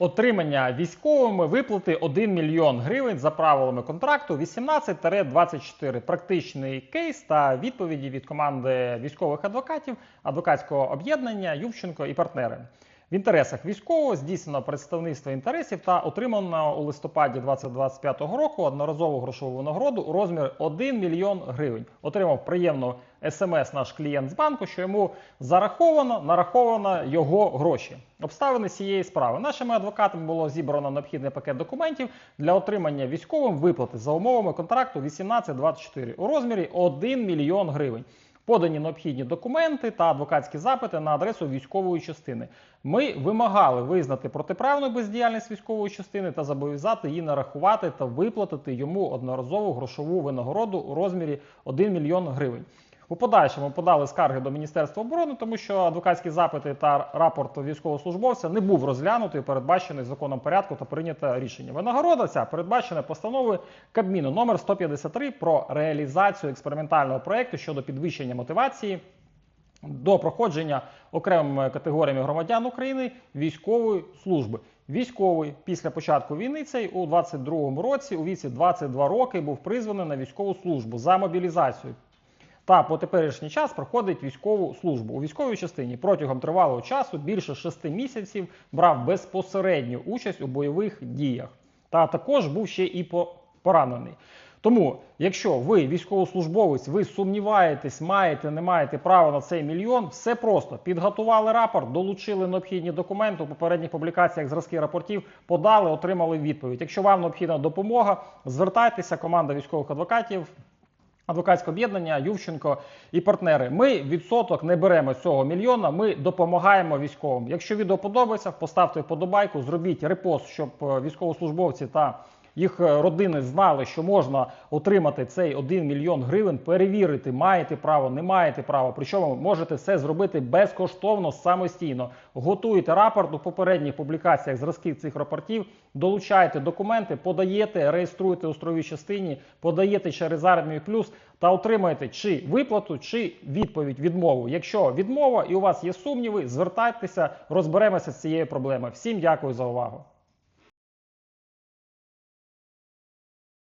Отримання військовими виплати 1 мільйон гривень за правилами контракту 18-24. Практичний кейс та відповіді від команди військових адвокатів адвокатського об'єднання Ювченко і партнери. В інтересах військового здійснено представництво інтересів та отримано у листопаді 2025 року одноразову грошову винагороду у розмірі 1 мільйон гривень. Отримав приємну смс наш клієнт з банку, що йому зараховано, нараховано його гроші. Обставини цієї справи. Нашими адвокатами було зібрано необхідний пакет документів для отримання військовим виплати за умовами контракту 18-24 у розмірі 1 мільйон гривень. Подані необхідні документи та адвокатські запити на адресу військової частини. Ми вимагали визнати протиправну бездіяльність військової частини та зобов'язати її нарахувати та виплатити йому одноразову грошову винагороду у розмірі 1 мільйон гривень. У подальшому подали скарги до Міністерства оборони, тому що адвокатські запити та рапорт військовослужбовця не був розглянутий, передбачений законом порядку та прийнято рішення. Винагорода ця передбачена постановою Кабміну номер 153 про реалізацію експериментального проекту щодо підвищення мотивації до проходження окремими категоріями громадян України військової служби. Військовий після початку війни цей у 22-му році у віці 22 роки був призваний на військову службу за мобілізацію. Та по теперішній час проходить військову службу у військовій частині протягом тривалого часу більше 6 місяців брав безпосередню участь у бойових діях. Та також був ще і по- поранений. Тому, якщо ви військовослужбовець, ви сумніваєтесь, маєте, не маєте права на цей мільйон, все просто підготували рапорт, долучили необхідні документи у попередніх публікаціях зразки рапортів, подали, отримали відповідь. Якщо вам необхідна допомога, звертайтеся, команда військових адвокатів. Адвокатське об'єднання Ювченко і партнери. Ми відсоток не беремо цього мільйона. Ми допомагаємо військовим. Якщо відео подобається, поставте вподобайку, зробіть репост, щоб е, військовослужбовці та їх е, родини знали, що можна отримати цей 1 мільйон гривень, перевірити, маєте право, не маєте права. Причому можете це зробити безкоштовно самостійно. Готуйте рапорт у попередніх публікаціях зразків цих рапортів, долучайте документи, подаєте, реєструєте у строєвій частині, подаєте через армію плюс та отримаєте чи виплату, чи відповідь відмову. Якщо відмова і у вас є сумніви, звертайтеся, розберемося з цією проблемою. Всім дякую за увагу.